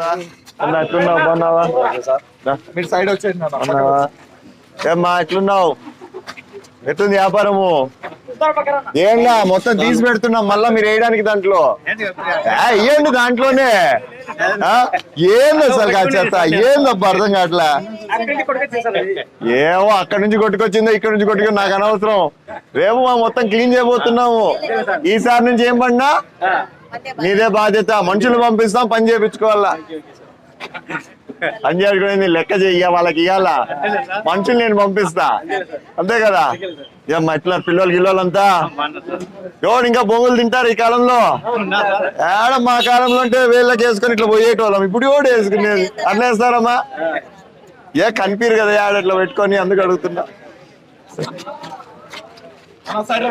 అన్నా ఎట్లున్నావు? బాగున్నావా? మీరు సైడ్ ఏమ్మా ఎట్లున్నావు? ఎట్లుంది వ్యాపారము? ఏంలా మొత్తం తీసి పెడుతున్నాం. మళ్ళా మీరు వేయడానికి దాంట్లో? ఇయ్యండి దాంట్లోనే. ఏంది అసలు ఆ చెత్త? ఏంది అబ్బా అర్థం కావట్లా? ఏమో అక్కడ నుంచి కొట్టుకొచ్చిందో ఇక్కడ నుంచి కొట్టుకొని నాకు అనవసరం. రేపు మా మొత్తం క్లీన్ చేయబోతున్నాము. ఈసారి నుంచి ఏం పడినా? నీదే బాధ్యత మనుషులు పంపిస్తాం పని చేయించుకోవాలా? పని చేసుకునేది లెక్క చెయ్య వాళ్ళకి ఇవ్వాలా మనుషులు నేను పంపిస్తా. అంతే కదా? ఏమ్మా ఇట్లా పిల్లలు గిల్లలంతా. ఎవడు ఇంకా బొంగులు తింటారు ఈ కాలంలో? ఏడ మా కాలంలో అంటే వేళ్ళకి వేసుకొని ఇట్లా పోయేటోళ్ళం. ఇప్పుడు ఎవడు వేసుకునేది అట్లా వేస్తారమ్మా? ఏ కనిపిరు కదా ఏడ ఇట్లా పెట్టుకొని అందుకు అడుగుతున్నా. సరే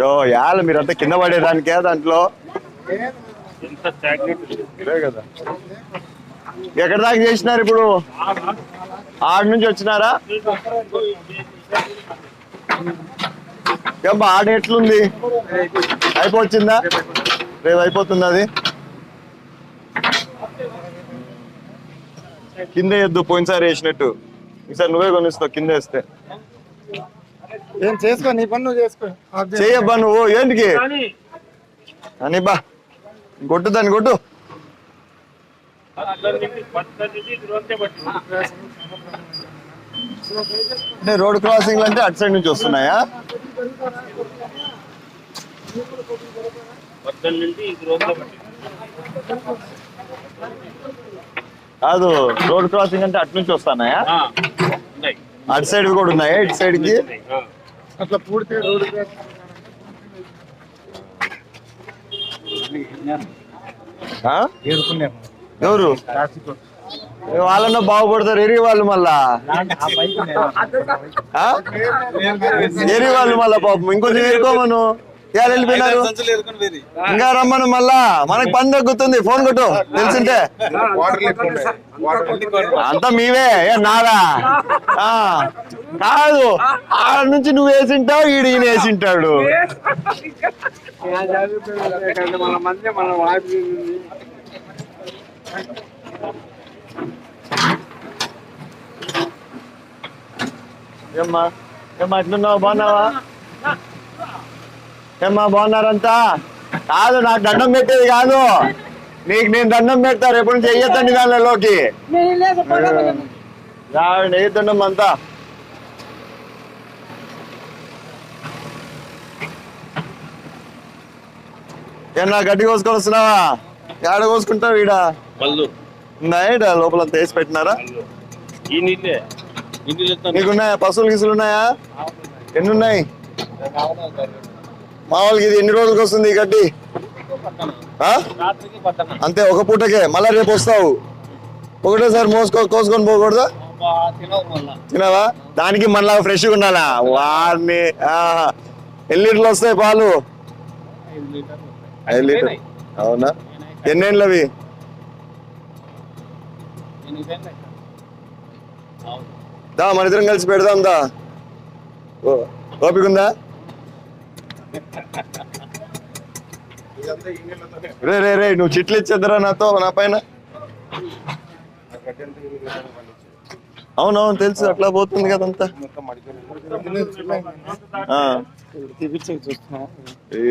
యో మీరంతా కింద పడేదానికే దాంట్లో. కదా. ఎక్కడ దాకా చేసినారు ఇప్పుడు? ఆడ నుంచి వచ్చినారా? ఏమ్మా ఆడ ఎట్లుంది? అయిపోవచ్చిందా? రేపు అయిపోతుంది అది? కింద వేద్దు పోయినసారి వేసినట్టు. ఈసారి నువ్వే కొనిస్తావు కింద వేస్తే. ఏం చేసుకో నీ పని నువ్వు చేసుకో. ఆఫ్ చేయి. చెయ్యబ్బా నువ్వు ఏంటికి? అని బా. కొట్టు దాన్ని కొట్టు. అంటే రోడ్ క్రాసింగ్ అంటే అటు సైడ్ నుంచి వస్తున్నాయా? కాదు రోడ్ క్రాసింగ్ అంటే అటు నుంచి వస్తున్నాయా అటు సైడ్ కూడా ఉన్నాయా? ఇటు సైడ్కి? అట్లా పూర్తి ఎవరు? వాళ్ళన్నా బాగుపడతారు ఎరిగి వాళ్ళు మళ్ళా? ఆ? ఎరిగి వాళ్ళు మళ్ళా పాపం. ఇంకొంచెం ఎరుకోమను ఇవాళ వెళ్ళిపోయినారు ఇంకా రమ్మను మళ్ళా. మనకు పని తగ్గుతుంది ఫోన్ కొట్టు. తెలిసింటే. వాటర్ లేకుండా వాటర్ అంతా మీవే. ఏ నాదా? ఆ, కాదు. ఆడ నుంచి నువ్వు వేసింటావు ఈడు ఈయన వేసింటాడు. మన మంది మన వాపి ఏమ్మా? ఏమ్మా ఎట్లున్నావు? బాగున్నావా? ఏమ్మా బాగున్నారంతా? కాదు నాకు దండం పెట్టేది కాదు. నీకు నేను దండం పెడతా రేపు నుంచి చెయ్యొద్దండి దానిలోకి రావండి వేయద్దండం అంతా. ఏమన్నా గడ్డి కోసుకొని వస్తున్నావా? ఏడ కోసుకుంటావు ఈడ? ఉన్నాయా లోపల వేసి పెట్టినారా. నీకున్నాయా? పశువులు గిసులు ఉన్నాయా? ఎన్ని ఉన్నాయి. మామూలుగా ఇది ఎన్ని రోజులకు వస్తుంది ఈ గడ్డి? అంతే ఒక పూటకే. మళ్ళా రేపు వస్తావు. ఒకటేసారి మోసుకో కోసుకొని పోకూడదా? తినవా? దానికి మళ్ళా ఫ్రెష్గా ఉండాలా? వారిని ఎన్ని లీటర్లు వస్తాయి పాలు? ఐదు లీటర్ అవునా? ఎన్నేళ్ళు అవి? దా మన ఇద్దరం కలిసి పెడదాం దా. ఓ, ఓపిక ఉందా? రే రే రే నువ్వు చిట్లు ఇచ్చేద్దరా నాతో నా పైన? అవునవును తెలుసు అట్లా పోతుంది కదంతా.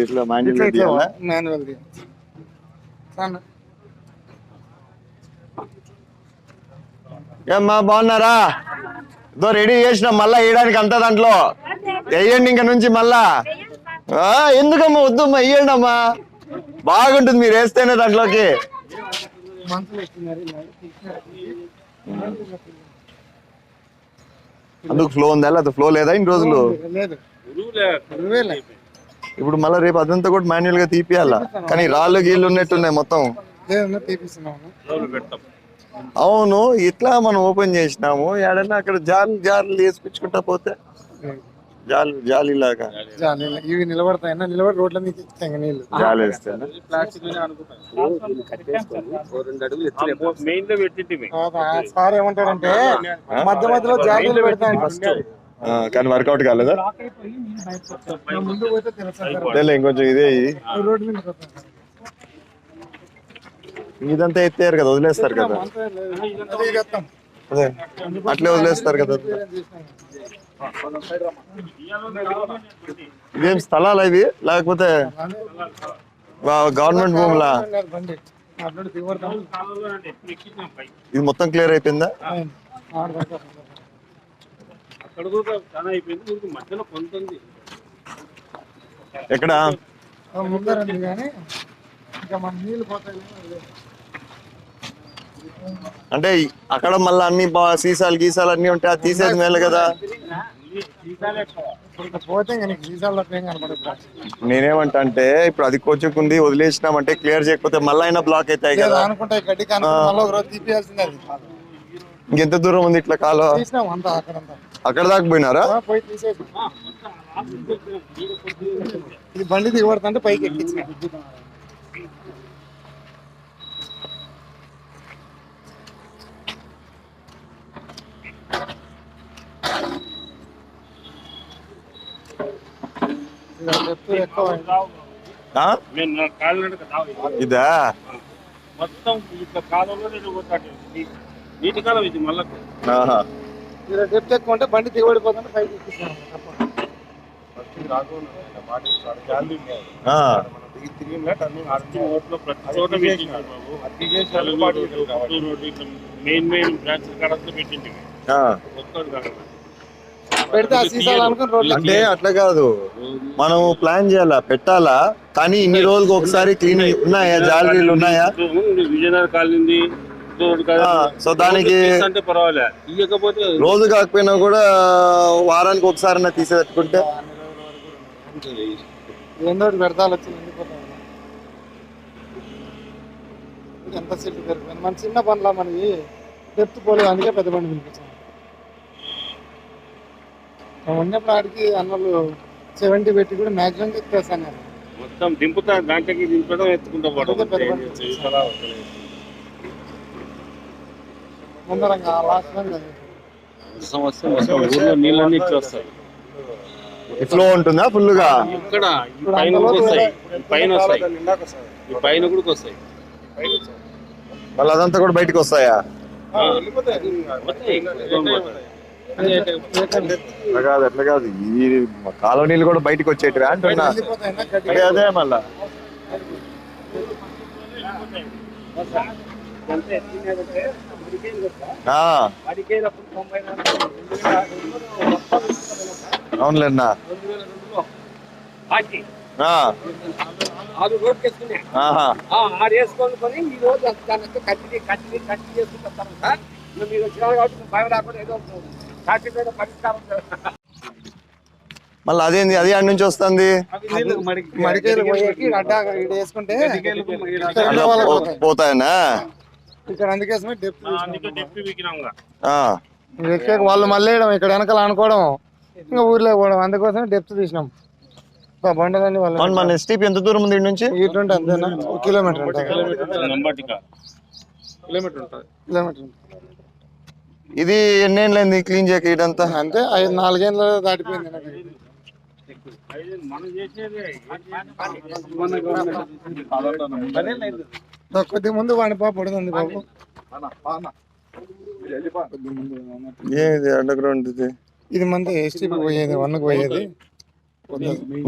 ఇట్లా మాన్యువల్ ఏమ్మా బాగున్నారా? ఇదో రెడీ చేసినాం మళ్ళా వేయడానికి అంతా దాంట్లో. వేయండి ఇంక నుంచి మళ్ళా. ఎందుకమ్మా వద్దమ్మా ఇయ్యండి అమ్మా బాగుంటుంది మీరు వేస్తేనే దాంట్లోకి. అందుకు ఫ్లో ఉందా లేదా ఫ్లో లేదా ఇన్ని రోజులు? ఇప్పుడు మళ్ళీ రేపు అదంతా కూడా మాన్యువల్గా తీపియాలా? కానీ రాళ్ళు గీళ్ళు ఉన్నట్టున్నాయి మొత్తం. అవును ఇట్లా మనం ఓపెన్ చేసినాము. ఏడన్నా అక్కడ జార్లు జార్లు వేసుకుంటా పోతే. జాలి జాలి లాగా ఇవి నిలబడతాయన్నా నిలబడి రోడ్ల మీద నీళ్ళు. జాలి సార్ ఏమంటారంటే మధ్య మధ్యలో జాలీలు పెడతాయండి ఆ, కానీ వర్కౌట్ కాలేదా? ఇంకొంచెం ఇదే పోతాం. ఇదంతా ఎత్తారు కదా వదిలేస్తారు కదా. అట్లే వదిలేస్తారు కదా. ఇదేం స్థలాలు ఇవి? లేకపోతే గవర్నమెంట్ భూములా? ఇది మొత్తం క్లియర్ అయిపోయిందా? ఎక్కడ? ముందరండి కానీ ఇంకా మన నీళ్ళు పోతాయి. అంటే అక్కడ మళ్ళీ అన్ని సీసాలు గీసాలు అన్ని ఉంటాయి అది తీసేది మేలు కదా. నేనేమంటా అంటే ఇప్పుడు అది కోచుకుంది వదిలేసినామంటే క్లియర్ చేయకపోతే మళ్ళీ అయినా బ్లాక్ అవుతాయి కదా. ఇంకెంత దూరం ఉంది ఇట్లా కాలో? అక్కడ దాకా పోయినారా? బండి దిగబడుతుంటే పైకి ఎక్కించిన ఇక డెప్త్ ఎక్కువ ఆ? నేను నా కాలినడక రావు. ఇదా. మొత్తం ఇట్లా కాలంలో నేను పోతాడు నీటి కాలం ఇది మళ్ళా. డెప్త్ ఎక్కువ ఉంటే బండి దిగబడిపోతుంటే పైకి మెయిన్ మెయిన్ బ్రాంచ్ కాడంతా. ఒక్కడు కాదు పెడితే ఆ సీసాలు అనుకుని రోడ్లు అంటే అట్లా కాదు. మనం ప్లాన్ చేయాలా? పెట్టాలా? కానీ ఇన్ని రోజులకు ఒకసారి క్లీన్ ఉన్నాయా? జాలరీలు ఉన్నాయా? విజయనగర. ఆ, సో దానికి రోడ్డు అంటే పర్వాలే. ఇవ్వకపోతే రోజు కాకపోయినా కూడా వారానికి ఒకసారి తీసేట్టుకుంటే ఏందో ఒకటి పెడతాలు వచ్చి నిండిపోతాయి ఇది ఎంత సీట్లు పెరిగిపోయింది. మన చిన్న పనుల మనకి డెప్త్ పోలేదు అందుకే పెద్ద బండి పిలిపించాం. ఆడికి అన్నలు సెవెంటీ పెట్టి కూడా మ్యాక్సిమం ఎత్తుకేస్తాను నేను మొత్తం దింపుతా దాంట్లోకి దింపడం ఎత్తుకుంటా. ముందరంగా లాస్ట్ బండి అది. సంవత్సరం ఊర్లో నీళ్ళన్నీ వస్తాయి. ఫ్లో ఉంటుందా ఫుల్గా ఇక్కడ ఈ పైన వస్తాయి పైన వస్తాయి. ఈ పైన కూడా వస్తాయి. మళ్ళీ అదంతా కూడా బయటకు వస్తాయా. అట్లా కాదు అట్లా కాదు. ఈ కాలనీలు కూడా బయటకు వచ్చేటివి అంటున్నా? అదే అదే మళ్ళా. వేసుకొని. కొని ఈ రోజు కట్టి కట్టి కట్టి చేసుకుంటాం సార్ మీరు వచ్చినారు కాబట్టి భయం రాకుండా ఏదో మళ్ళీ అదేంది? అది ఆడి నుంచి వస్తుంది. పోతాయనా? వాళ్ళు మళ్ళీ వేయడం ఇక్కడ వెనకాల అనుకోవడం ఇంకా ఊర్లో పోవడం అందుకోసం డెప్త్ తీసినాం. వాళ్ళు మన ఎస్టీపీ ఎంత దూరం ఉంది నుంచి అంతేనా? కిలోమీటర్ కిలోమీటర్ కిలోమీటర్ ఉంటుంది. ఇది ఎన్నేళ్ళైంది క్లీన్ చేయక ఇదంతా? అంతే ఐదు నాలుగేళ్ళు దాటిపోయింది కొద్ది ముందు వాడి పాప పడుతుంది బాబు. ఏది అండర్ గ్రౌండ్ ఇది? ఇది మంది ఎస్టీపీ పోయేది వన్కి పోయేది.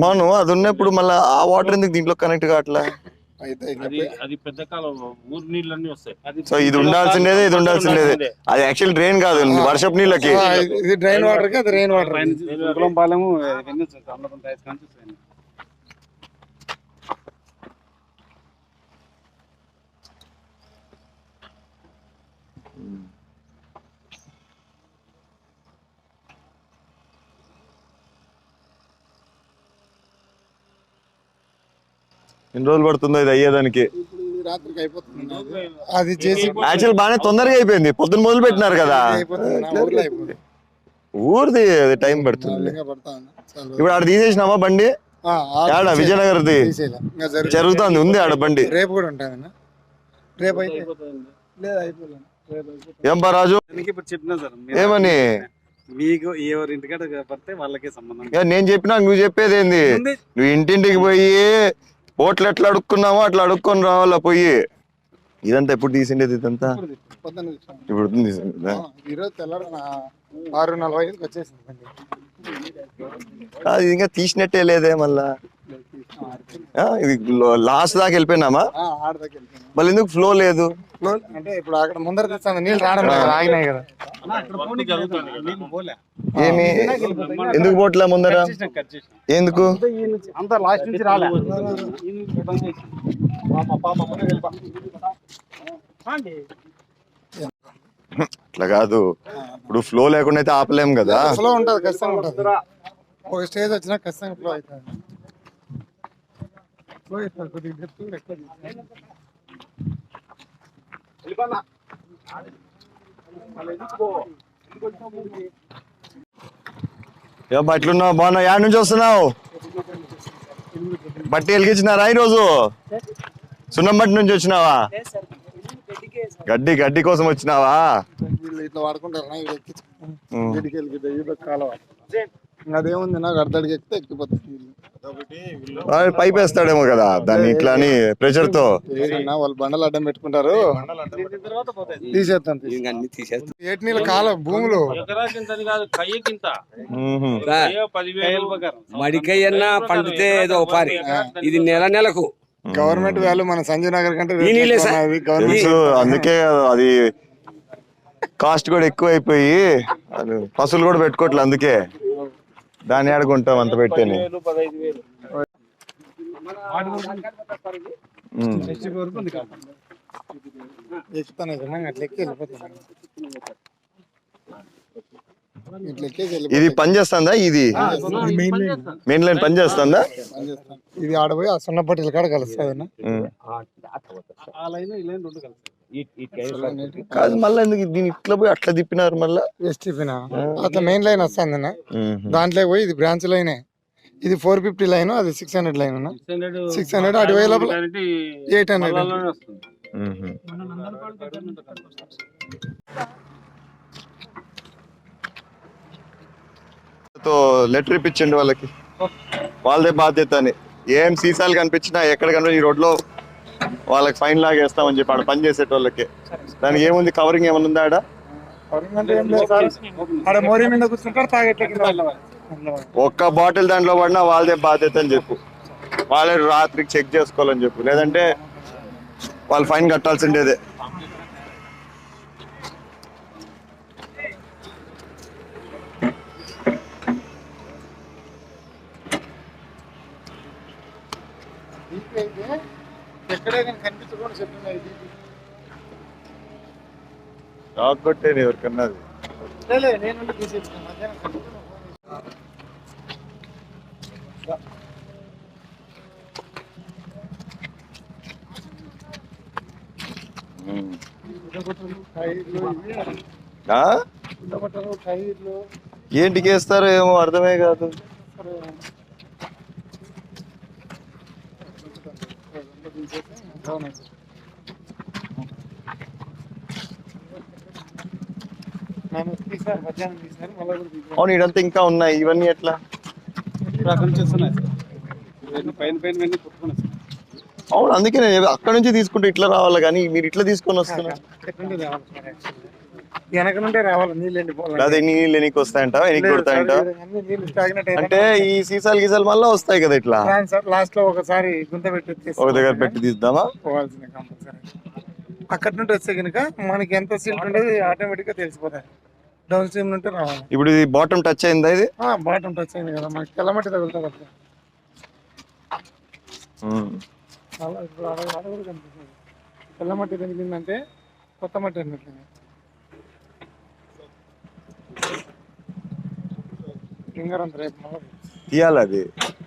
మౌను అది ఉన్నప్పుడు మళ్ళీ ఆ వాటర్ ఎందుకు దీంట్లో కనెక్ట్ కావట్లే? అది అది పెద్ద కాలం ఊరు నీళ్ళన్నీ వస్తాయి. సో ఇది ఉండాల్సిందేదే ఇది ఉండాల్సిందేదే. అది యాక్చువల్ డ్రైన్ కాదు వర్షపు నీళ్ళకి. ఇది డ్రైన్ వాటర్కి అది రెయిన్ వాటర్ కులం పాలెము ఇవన్నీ ఎన్ని రోజులు పడుతుందో ఇది అయ్యేదానికి? రాత్రికి అయిపోతుంది అది. చేసి యాక్చువల్ బాగానే తొందరగా అయిపోయింది. పొద్దున్న మొదలు పెట్టినారు కదా. ఊరిది అది టైం పడుతుంది. ఇప్పుడు ఆడ తీసేసినావా బండి? ఆడ విజయనగర్ది? జరుగుతుంది. ఉంది ఆడ బండి. రేపు కూడా ఉంటుంది రేపు అయితే లేదు అయిపోలేదు. రేపు అయిపోతుంది. ఏం బా రాజు? ఇప్పుడు చెప్పినా సార్ ఏమని? మీకు ఎవరి ఇంటికాడ పడితే వాళ్ళకే సంబంధం. ఇక నేను చెప్పినా నువ్వు చెప్పేది ఏంది. నువ్వు ఇంటింటికి పోయి ఓట్లు ఎట్లా అడుక్కున్నామో అట్లా అడుక్కొని రావాలా పోయి? ఇదంతా ఎప్పుడు తీసిండేది ఇదంతా. ఇప్పుడు ఆరు నలభై ఐదుకి వచ్చేసింది బండి. అది ఇంకా తీసినట్టే లేదే మళ్ళా? ఇది లాస్ట్ దాకా వెళ్ళిపోయినామా? ఆడ దగ్గర వెళ్ళిపోయింది. మళ్ళీ ఎందుకు ఫ్లో లేదు? అంటే ఇప్పుడు అక్కడ ముందర తెచ్చాను నీళ్ళు రావడం లేదు. ఆగినాయి కదా. ఏమి? ఎందుకు పోట్లే ముందర? ఎందుకు? అంతా లాస్ట్ నుంచి రాలే. అట్లా కాదు. ఇప్పుడు ఫ్లో లేకుండా అయితే ఆపలేం కదా? ఫ్లో ఉంటుంది ఖచ్చితంగా ఉంటుంది. ఒక స్టేజ్ వచ్చినా ఖచ్చితంగా ఫ్లో అవుతుంది ఫ్లో అవుతుంది కొద్దిగా depth కూడా ఎక్కువ తీసుకోవాలి. వెళ్ళిపోనా మళ్ళీ ఎందుకు పో? ఎట్లున్నావు? బాగున్నావు? యాడ్ నుంచి వస్తున్నావు? బట్టి వెలిగించినారా ఈరోజు? సున్నంబట్టి నుంచి వచ్చినావా? గడ్డి గడ్డి కోసం వచ్చినావా? వీళ్ళు వెళ్ళి అదేముంది నాకు అర్ధడికి ఎక్కితే ఎక్కిపోతుంది పైప్ వేస్తాడేమో కదా దాన్ని ఇట్లా అని ప్రెషర్తో వాళ్ళు బండలు అడ్డం పెట్టుకుంటారు. దీని తర్వాత పోతాయి తీసేస్తాం. ఏటి నీళ్ళ కాలం భూములు? మడికయ్యన్న పండితే ఏదో పారి. ఇది నెల నెలకు. గవర్నమెంట్ వాల్యూ మన సంజయ్ నగర్ కంటే అందుకే అది కాస్ట్ కూడా ఎక్కువ అయిపోయి పశువులు కూడా పెట్టుకోవట్లే అందుకే. దాన్ని ఆడుకుంటాం అంత పెట్టని? ఎక్కేసి ఇది వెళ్ళిపోతాను పని చేస్తుందా ఇది? Main line. పని చేస్తుందా? ఇది ఆడపోయి ఆ సున్న పట్టీల కాడ కలుస్తుంది కాదు మళ్ళీ ఎందుకు దీన్ని ఇట్లా పోయి అట్లా తిప్పినారు మళ్ళా? ఎస్టీపీనా అట్లా మెయిన్ లైన్ వస్తుంది ఉహు. దాంట్లో పోయి ఇది బ్రాంచ్ లైనే ఇది ఫోర్ ఫిఫ్టీ లైన్ అది six hundred line six hundred అటు లోపల ఎయిట్ హండ్రెడ్. తో లెటర్ ఇప్పించండి వాళ్ళకి. వాళ్ళదే బాధ్యత అని. ఏం సీసాలు కనిపించినా ఎక్కడ కనిపించిన ఈ రోడ్లో వాళ్ళకి ఫైన్ లాగేస్తామని చెప్పి ఆడ పని చేసేటోళ్ళకి. దానికి ఏముంది? కవరింగ్ ఏమన్నా ఉందా ఆడ? ఒక్క బాటిల్ దాంట్లో పడినా వాళ్ళదే బాధ్యత అని చెప్పు. వాళ్ళే రాత్రికి చెక్ చేసుకోవాలని చెప్పు. లేదంటే వాళ్ళు ఫైన్ కట్టాల్సిండేదే ఎక్కడే కానీ కనిపించకుండా చెప్తున్నాయి షాక్ కొట్టేది ఎవరికన్నా అది. నేను తీసేసిన మధ్యాహ్నం కనిపించకుండా ఉమ్. ఉడబట్టలు టైర్లు ఇవి ఆ? ఉడబట్టలు టైర్లు ఏంటికి వేస్తారో ఏమో అర్థమే కాదు నేను తీసాను మధ్యాహ్నం తీసాను మళ్ళీ కూడా తీసాను అవును ఇదంతా ఇంకా ఉన్నాయి. ఇవన్నీ ఎట్లా? అవును అందుకే నేను అక్కడ నుంచి తీసుకుంటే ఇట్లా రావాలి కానీ మీరు ఇట్లా తీసుకొని వస్తున్నారు? అదే నీళ్ళు ఎనికి వస్తాయంట ఎనికి కొడతాయంట అంటే ఈ సీసాలు గీసాలు మళ్ళీ వస్తాయి కదా ఇట్లా? లాస్ట్లో ఒకసారి గుంత పెట్టి ఒక దగ్గర పెట్టి తీద్దామా? అక్కడి నుండి వస్తే కనుక మనకి ఎంత సిల్ట్ ఉండేది ఆటోమేటిక్గా తెలిసిపోతాయి. డౌన్ స్ట్రీమ్ నుండి రావాలి. ఇప్పుడు ఇది బాటమ్ టచ్ అయిందా ఇది? బాటం టచ్ అయింది కదా. మనకి తెల్లమట్టి ఇప్పుడు ఆడ కూడా కనిపిస్తుంది. తెల్లమట్టి తగిలిందంటే కొత్త మట్టి అన్నట్టు. ఫింగర్ అంత రేపు తీయాలి అది.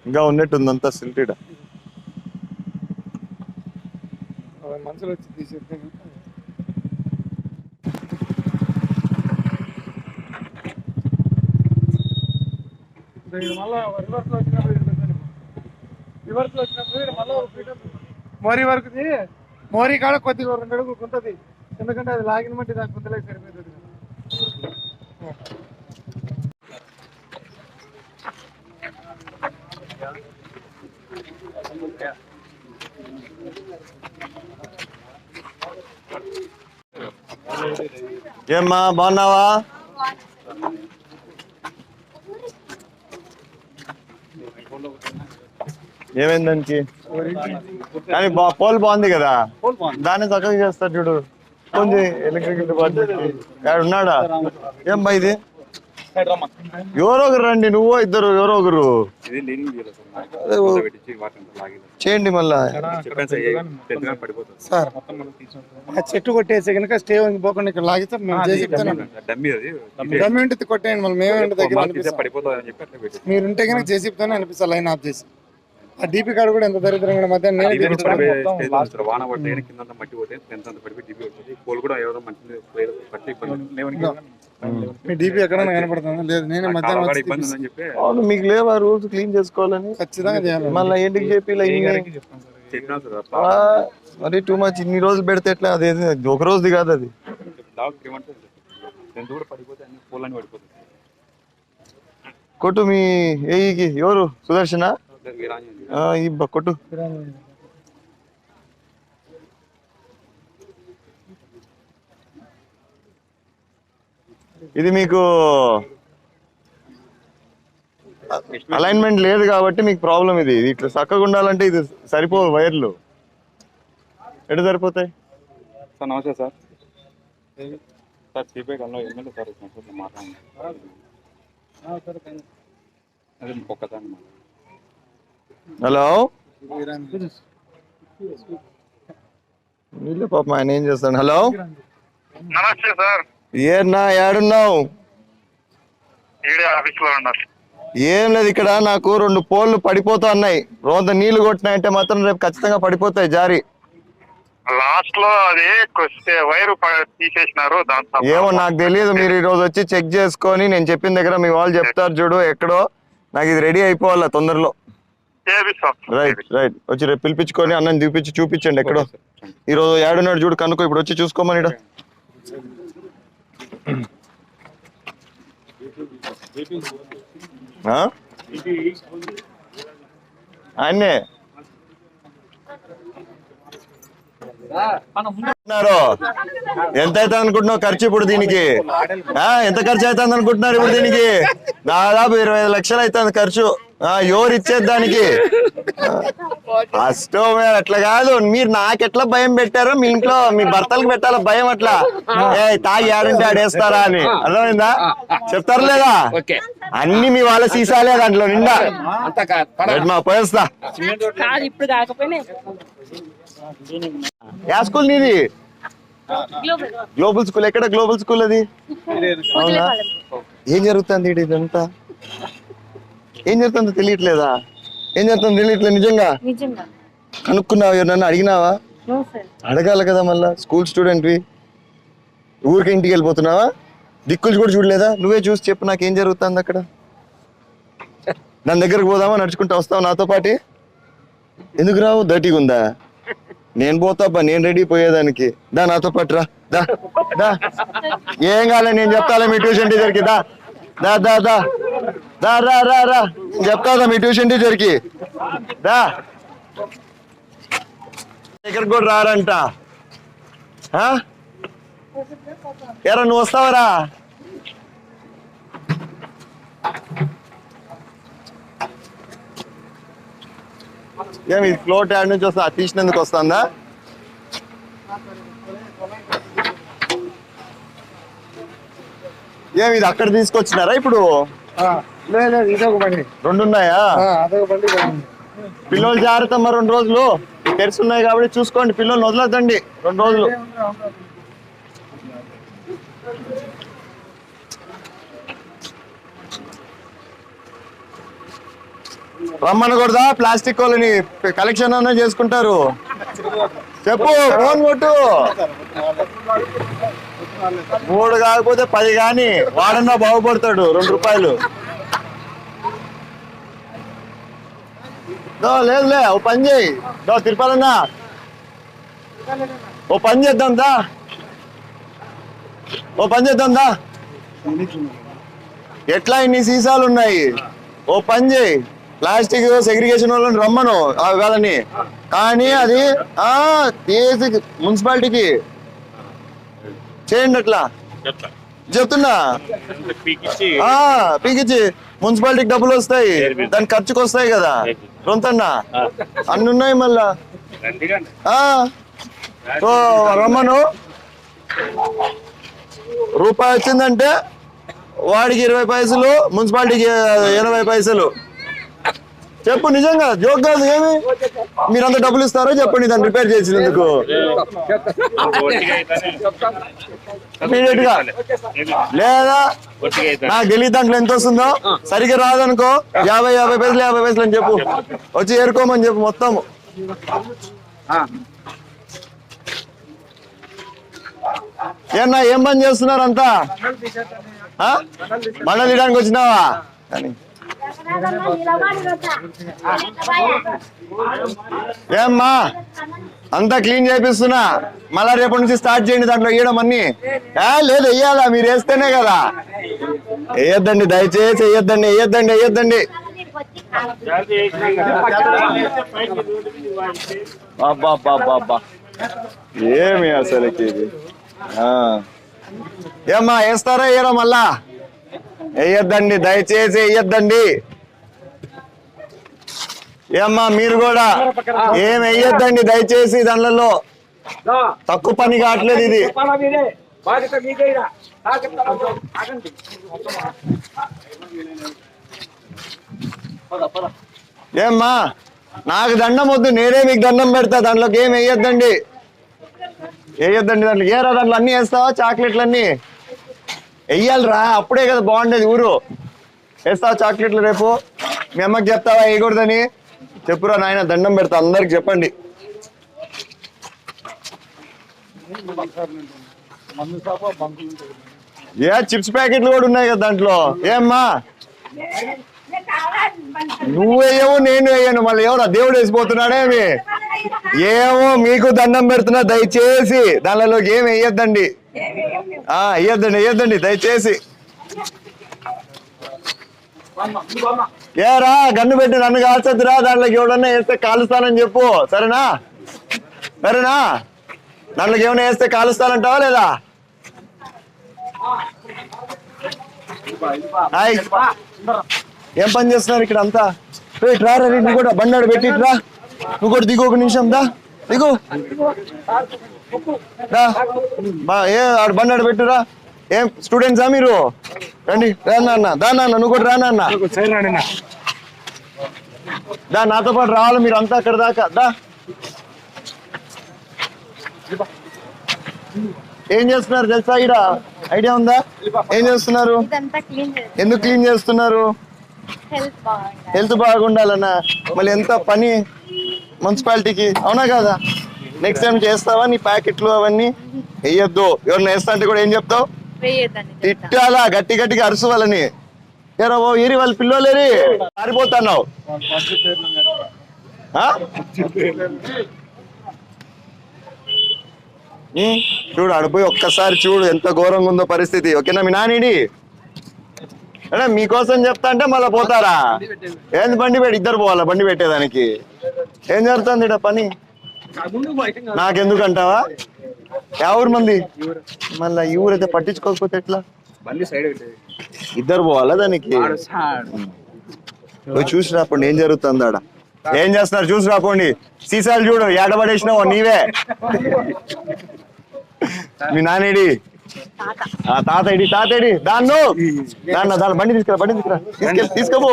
ఇంకా ఉన్నట్టు ఉందంతా సిల్టెడ్ మనుషులు వచ్చి తీసేస్తే కనుక ఇప్పుడు ఇది మళ్ళా రివర్స్లో వచ్చినప్పుడు రివర్స్లో వచ్చినప్పుడు మళ్ళీ మళ్ళా ఒక freedom. మోరీ వరకుది మోరీ కాడ కొద్దిగా రెండు అడుగులు ఉంటుంది ఎందుకంటే అది లాగిన మట్టి దాని గుంతలోకి సరిపోతుంది. ఏమ్మా బాగున్నావా? ఏమైంది దానికి? కానీ బా పోల్ బాగుంది కదా? దాన్ని చక్కగా చేస్తారు చూడు. కొంచెం ఎలక్ట్రికల్ డిపార్ట్మెంట్ ఉన్నాడా? ఏం బా ఇది? ఎవరో ఒకరు రండి నువ్వు ఇద్దరు ఎవరో ఒకరు చేయండి మళ్ళా. సార్ ఆ చెట్టు కొట్టేసి కనుక స్టే పోకుండా ఇక్కడ లాగితే మేము చేసి ఇస్తాను డమ్మీ అది. గవర్నమెంట్ కొట్టేయండి మళ్ళీ మేమే దగ్గర అనిపిస్తాం. పడిపోతుంది అని చెప్పి అట్లా పెట్టి మీరు ఉంటే కనుక చేసి అనిపిస్తా లైన్ ఆఫ్ చేసి. ఆ డీపీ కార్డు కూడా ఎంత దరిద్రంగా మధ్య వాన పడితే కింద మట్టి పోతే ఎంత పడిపోయి వచ్చింది పోల్ కూడా ఎవరో మంచి పట్టి మీ డీపీ ఎక్కడైనా కనపడుతుందా? లేదు నేనే మధ్యాహ్నం అవును మీకు లేవా రూల్స్? క్లీన్ చేసుకోవాలని? ఖచ్చితంగా చేయాలి. మళ్ళీ ఎందుకు చెప్పి మరి టూ మచ్ ఇన్ని రోజులు పెడితే ఎట్లా? అదే ఒక రోజుది కాదు అది. కొట్టు మీ ఏఈకి ఎవరు? సుదర్శన? ఆ, ఈ బ- కొట్టు. ఇది మీకు అలైన్మెంట్ లేదు కాబట్టి మీకు ప్రాబ్లం ఇది. ఇది ఇట్లా చక్కగా ఉండాలంటే ఇది సరిపోవు వైర్లు. ఎటు సరిపోతాయి? సార్ నమస్తే sir. Sir CPI MLA sir? మాట్లాడండి. అదే ఒక్కసారి మాట హలో? వీళ్ళు పాపం ఆయన ఏం చేస్తాడు? హలో? నమస్తే సార్. ఏనా ఏడున్నావు? ఏం లేదు ఇక్కడ నాకు రెండు పోల్లు పడిపోతా ఉన్నాయి. రోంత నీళ్ళు కొట్టినాయంటే మాత్రం రేపు ఖచ్చితంగా పడిపోతాయి జారి. లాస్ట్లో అది వైరు తీసేసినారు ఏమో నాకు తెలియదు మీరు ఈ రోజు వచ్చి చెక్ చేసుకొని నేను చెప్పిన దగ్గర మీ వాళ్ళు చెప్తారు చూడు ఎక్కడో. నాకు ఇది రెడీ అయిపోవాలా తొందరలో. రైట్ రైట్ వచ్చి రేపు పిలిపించుకొని అన్నం చూపించి చూపించండి ఎక్కడో. ఈ రోజు ఏడున్నాడు చూడు కనుక్కో ఇప్పుడు వచ్చి చూసుకోమని? ఆయన్నే. ఎంత అవుతుంది అనుకుంటున్నావు ఖర్చు ఇప్పుడు దీనికి? ఆ, ఎంత ఖర్చు అవుతుంది అనుకుంటున్నారు ఇప్పుడు దీనికి? దాదాపు ఇరవై ఐదు లక్షలు అవుతుంది ఖర్చు. ఎవరు ఇచ్చేది దానికి ఫస్ట్ అట్లా కాదు. మీరు నాకెట్లా భయం పెట్టారో? మీ ఇంట్లో మీ భర్తలకు పెట్టాలా భయం అట్లా? ఏ తాగి ఆడంటే ఆడేస్తారా అని. అర్థమైందా? చెప్తారు లేదా? ఓకే. అన్ని మీ వాళ్ళ సీసాలే దాంట్లో నిండా. మా పోయేస్తా కాదు ఇప్పుడు కాకపోయినా. యా స్కూల్ నీది? గ్లోబల్. Global school. ఎక్కడ గ్లోబల్ స్కూల్ అది? అవునా? ఏం జరుగుతుంది ఇదంతా? ఏం జరుగుతుందో తెలియట్లేదా? ఏం జరుగుతుందో తెలియట్లేదు నిజంగా? కనుక్కున్నావా ఎవరన్నా అడిగినావా? అడగాలి కదా మళ్ళా. స్కూల్ స్టూడెంట్వి. ఊరికి ఇంటికి వెళ్ళిపోతున్నావా? దిక్కులు కూడా చూడలేదా? నువ్వే చూసి చెప్పు నాకు ఏం జరుగుతుంది అక్కడ. దాని దగ్గరకు పోదామా? నడుచుకుంటూ వస్తావు నాతో పాటి? ఎందుకు రావు? దర్టీగా ఉందా? నేను పోతాబ్బా నేను రెడీ పోయేదానికి. దా నాతో పాటు రా. దా దా. ఏం కాలే నేను చెప్తాలే మీ ట్యూషన్ టీచర్కి దా దా దా దా. రా రా రా నేను చెప్తాదా మీ ట్యూషన్ టీచర్కి దా ఇక్కడికి కూడా రారంట. ఆ? ఎరా నువ్వు వస్తావరా? ఏమి ఫ్లోట్ యాడ్ నుంచి వస్తా తీసినందుకు వస్తుందా? ఏమి ఇది అక్కడ తీసుకొచ్చినారా ఇప్పుడు? ఆ, లేదు బండి. రెండు ఉన్నాయా అదొక బండి. పిల్లలు జాగ్రత్త మరి రెండు రోజులు. తెరిచి ఉన్నాయి కాబట్టి చూసుకోండి పిల్లల్ని వదలొద్దండి. రెండు రోజులు. రమ్మనకూడదా? ప్లాస్టిక్ వాళ్ళని కలెక్షన్ అన్న చేసుకుంటారు. చెప్పు ఫోన్ కొట్టు. మూడు కాకపోతే పది కానీ. వాడన్నా బాగుపడతాడు రెండు రూపాయలు. లేదులే ఓ పని చేయి. దో తిరుపాలన్నా ఓ పని చేద్దాం దా. ఓ పని చేద్దాం దా. ఎట్లా ఇన్ని సీసాలు ఉన్నాయి? ఓ పని చేయి. ప్లాస్టిక్ సెగ్రిగేషన్ వాళ్ళని రమ్మను ఆ వాళ్ళని. కానీ అది ఆ తీసి మున్సిపాలిటీకి. చేయండి అట్లా. చెప్తా చెప్తున్నా. పీకిచ్చి. మున్సిపాలిటీకి డబ్బులు వస్తాయి. దాని ఖర్చుకు వస్తాయి కదా రొంతన్నా అన్ని ఉన్నాయి మళ్ళా రమ్మను. రూపాయి వచ్చిందంటే వాడికి ఇరవై పైసలు మున్సిపాలిటీకి ఎనభై పైసలు. చెప్పు నిజంగా జోక్ కాదు ఏమి? మీరంతా డబ్బులు ఇస్తారో చెప్పండి దాన్ని రిపేర్ చేసినందుకు. ఇమీడియట్గా. లేదా నాకు తెలియదు దాంట్లో ఎంత వస్తుందో సరిగ్గా రాదనుకో యాభై యాభై పైసలు యాభై పైసలు అని చెప్పు. వచ్చి ఏరుకోమని చెప్పు మొత్తం. ఏమన్నా ఏం పని చేస్తున్నారు అంతా ఆ? మండలి తీయడానికి వచ్చినావా? కానీ ఏమ్మా? అంతా క్లీన్ చేపిస్తున్నా. మళ్ళా రేపటి నుంచి స్టార్ట్ చేయండి దాంట్లో వేయడం అన్ని. లేదు వెయ్యాలా మీరు వేస్తేనే కదా. వేయొద్దండి దయచేసి వేయొద్దండి వేయొద్దండి వేయొద్దండి. ఏమి అసలుకి ఇది? ఆ. ఏమ్మా వేస్తారా వేయడం మళ్ళా? వేయొద్దండి దయచేసి వేయొద్దండి. ఏమ్మా మీరు కూడా ఏం వేయొద్దండి దయచేసి దానిలో తక్కువ పని కావట్లేదు ఇది. ఏమ్మా నాకు దండం వద్దు నేనే మీకు దండం పెడతా దాంట్లోకి ఏం వేయొద్దండి వేయొద్దండి దాంట్లో. ఏరా దాంట్లో అన్ని వేస్తావా చాక్లెట్లు అన్ని వెయ్యాలిరా అప్పుడే కదా బాగుండేది ఊరు. వేస్తావా చాక్లెట్లు రేపు? మీ అమ్మకి చెప్తావా వేయకూడదని? చెప్పురా నాయన దండం పెడతా అందరికి చెప్పండి. ఏ చిప్స్ ప్యాకెట్లు కూడా ఉన్నాయి కదా దాంట్లో? ఏమ్మా? నువ్వు వేయవు నేను వేయను మళ్ళీ ఎవరా? దేవుడు వేసిపోతున్నాడేమి ఏమో? మీకు దండం పెడుతున్నా దయచేసి. దానిలోకి ఏమి వేయొద్దండి? ఆ వేయొద్దండి వేయొద్దండి దయచేసి. ఏరా గన్ను పెట్టి నన్ను కాల్చొద్దురా దాంట్లోకి ఎవడన్నా వేస్తే కాలుస్తానని చెప్పు. సరేనా? సరేనా? దాంట్లోకి ఏమైనా వేస్తే కాలుస్తానంటావా లేదా? హాయ్. ఏం పని చేస్తున్నారు ఇక్కడ అంతా? రా నువ్వు కూడా బండాడు పెట్టి రా. నువ్వు కూడా దిగు ఒక నిమిషం దా. దిగు. రా. ఏ బండాడు పెట్టురా ఏం స్టూడెంట్సా మీరు? రండి రా నాన్న దా నాన్న నువ్వు కూడా రా నాన్న. దా నాతో పాటు రావాలి మీరు అంతా అక్కడ దాకా. దా. ఏం చేస్తున్నారు తెలుసా ఇక్కడ ఐడియా ఉందా? ఏం చేస్తున్నారు? ఎందుకు క్లీన్ చేస్తున్నారు? హెల్త్ బాగుండాలి. హెల్త్ బాగుండాలన్నా. మళ్ళీ ఎంత పని మున్సిపాలిటీకి? అవునా కదా? నెక్స్ట్ టైం చేస్తావా నీ ప్యాకెట్లు అవన్నీ? వేయొద్దు ఎవరిని వేస్తా అంటే కూడా ఏం చెప్తావు? తిట్టాలా? గట్టి గట్టిగా అరుసు వాళ్ళని. ఏరా ఓ ఏరి వాళ్ళ పిల్లోలేరి. పారిపోతున్నావు చూడు ఆడిపోయి ఒక్కసారి చూడు ఎంత ఘోరంగా ఉందో పరిస్థితి. ఓకేనా మీ నానిడి అంటే మీకోసం చెప్తా అంటే మళ్ళీ పోతారా? ఏంది బండి పెట్టి? ఇద్దరు పోవాలా బండి పెట్టేదానికి? ఏం జరుగుతుంది పని? నాకెందుకు అంటావా? ఎవరు మంది? మళ్ళీ ఈ ఊరైతే పట్టించుకోకపోతే ఎట్లా? బండి సైడ్ పెట్టేది. ఇద్దరు పోవాలా దానికి? పోయి చూసి రాపండి ఏం జరుగుతుంది ఆడ? ఏం చేస్తున్నారు చూసి రాపోండి సీసాలు చూడు ఏడబడేసినావు నీవే. మీ నానేడి ఆ తాత ఇడి దాన్ను. దాన్న దాని బండి తీసుకురా బండి తీసుకురా. తీసుకెళ్ళి తీసుకోపో.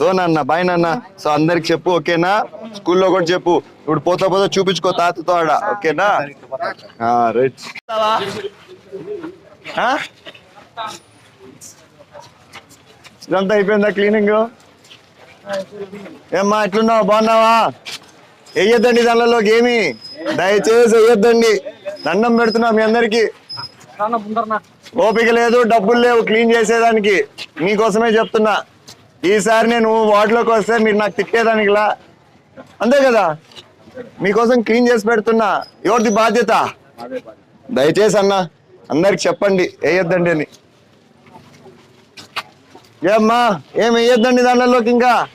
దో నాన్న బాయ్ నాన్న. సో అందరికి చెప్పు ఓకేనా? స్కూల్లో కూడా చెప్పు. ఇప్పుడు పోతా పోతా చూపించుకో తాతతో ఆడ ఓకేనా? రైట్. ఇదంతా అయిపోయిందా క్లీనింగ్? ఏమ్మా ఎట్లున్నావు? బాగున్నావా? వేయొద్దండి దానిలోకి ఏమి. దయచేసి వేయొద్దండి. దండం పెడుతున్నా మీ అందరికి. ఓపిక లేదు డబ్బులు లేవు క్లీన్ చేసేదానికి. మీకోసమే చెప్తున్నా. ఈసారి నేను వార్డులోకి వస్తే మీరు నాకు తిట్టేదానికిలా. అంతే కదా? మీకోసం క్లీన్ చేసి పెడుతున్నా. ఎవరిది బాధ్యత? దయచేసి అన్న అందరికి చెప్పండి వేయొద్దండి అని. ఏమ్మా ఏం వేయొద్దండి దానిలోకి ఇంకా?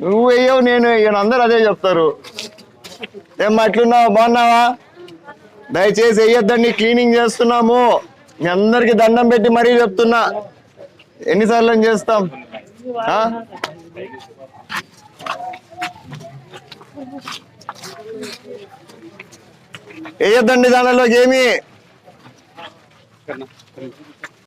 నువ్వు వెయ్యవు నేను వేయను. అందరు అదే చెప్తారు. ఏం అట్లున్నావు బాగున్నావా? దయచేసి వెయ్యొద్దండి క్లీనింగ్ చేస్తున్నాము. మీ అందరికి దండం పెట్టి మరీ చెప్తున్నా. ఎన్నిసార్లు చేస్తాం? వేయొద్దండి దానిలోకి ఏమి.